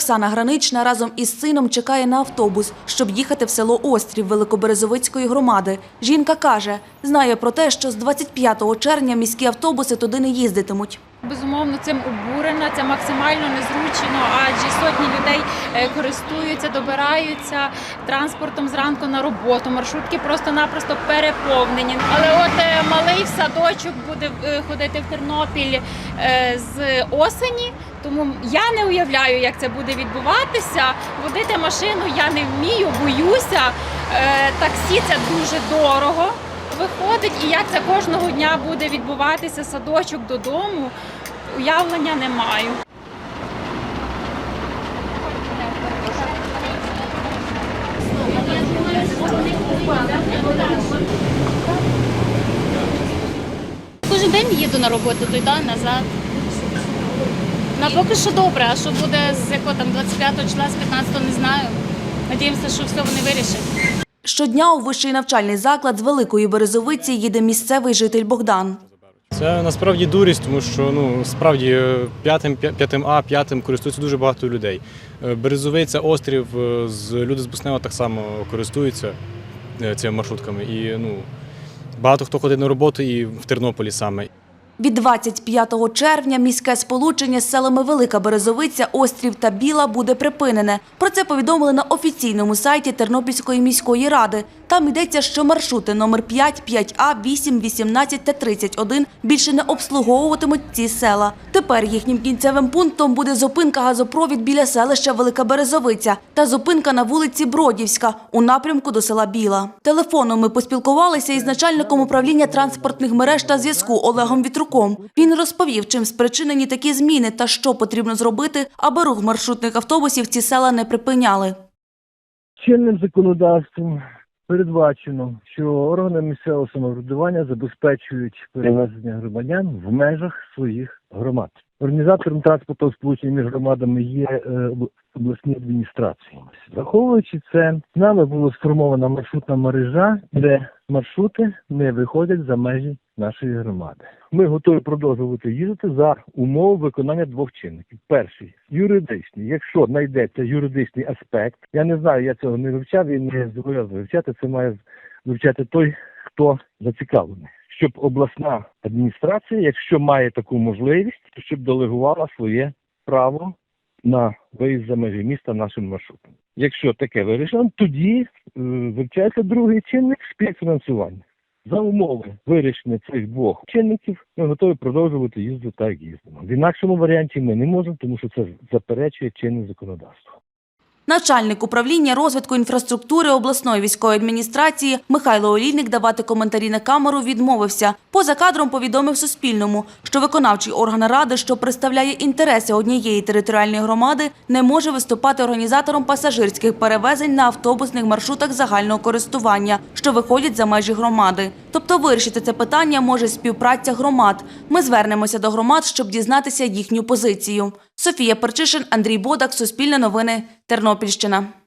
Оксана Гранична разом із сином чекає на автобус, щоб їхати в село Острів Великоберезовицької громади. Жінка каже, знає про те, що з 25 червня міські автобуси туди не їздитимуть. Безумовно, цим обурена, це максимально незручно, адже сотні людей е, користуються, добираються транспортом зранку на роботу. Маршрутки просто-напросто переповнені. Але от е, малий садочок буде е, ходити в Тернопіль з осені. Тому я не уявляю, як це буде відбуватися. Водити машину я не вмію, боюся. Таксі це дуже дорого виходить, і як це кожного дня буде відбуватися садочок додому, уявлення не маю. Кожен день їду на роботу, туди, назад. На поки що добре, а що буде з якого там 25 числа, з 15 не знаю. Надіємося, що все вони вирішать. Щодня у вищий навчальний заклад з Великої Березовиці їде місцевий житель Богдан. Це насправді дурість, тому що ну справді е, п'ятим, п'я- п'ятим А, п'ятим користується дуже багато людей. Е, Березовиця, острів, е, з люди з Буснева так само користуються цими маршрутками. І ну багато хто ходить на роботу і в Тернополі саме. Від 25 червня міське сполучення з селами Велика Березовиця, Острів та Біла буде припинене. Про це повідомили на офіційному сайті Тернопільської міської ради. Там йдеться, що маршрути номер 5, 5А, 8, 18 та 31 більше не обслуговуватимуть ці села. Тепер їхнім кінцевим пунктом буде зупинка газопровід біля селища Велика Березовиця та зупинка на вулиці Бродівська у напрямку до села Біла. Телефоном ми поспілкувалися із начальником управління транспортних мереж та зв'язку Олегом Вітруком. Він розповів, чим спричинені такі зміни та що потрібно зробити, аби рух маршрутних автобусів ці села не припиняли. Чинним законодавством передбачено, що органи місцевого самоврядування забезпечують перевезення громадян в межах своїх громад. Організатором транспортного сполучення між громадами є е, обласні адміністрації. Враховуючи це, нами була сформована маршрутна мережа, де маршрути не виходять за межі нашої громади. Ми готові продовжувати їздити за умови виконання двох чинників. Перший юридичний. Якщо знайдеться юридичний аспект, я не знаю, я цього не вивчав і не зобов'язаний вивчати. Це має вивчати той, хто зацікавлений. Щоб обласна адміністрація, якщо має таку можливість, то щоб делегувала своє право на виїзд за межі міста нашим маршрутом. Якщо таке вирішено, тоді е, вивчається другий чинник співфінансування. За умови вирішення цих двох чинників ми готові продовжувати їздити так, як їздимо. В інакшому варіанті ми не можемо, тому що це заперечує чинне законодавство. Начальник управління розвитку інфраструктури обласної військової адміністрації Михайло Олійник давати коментарі на камеру відмовився. Поза кадром повідомив Суспільному, що виконавчий орган ради, що представляє інтереси однієї територіальної громади, не може виступати організатором пасажирських перевезень на автобусних маршрутах загального користування, що виходять за межі громади. Тобто вирішити це питання може співпраця громад. Ми звернемося до громад, щоб дізнатися їхню позицію. Софія Перчишин, Андрій Бодак, Суспільне новини, Тернопільщина.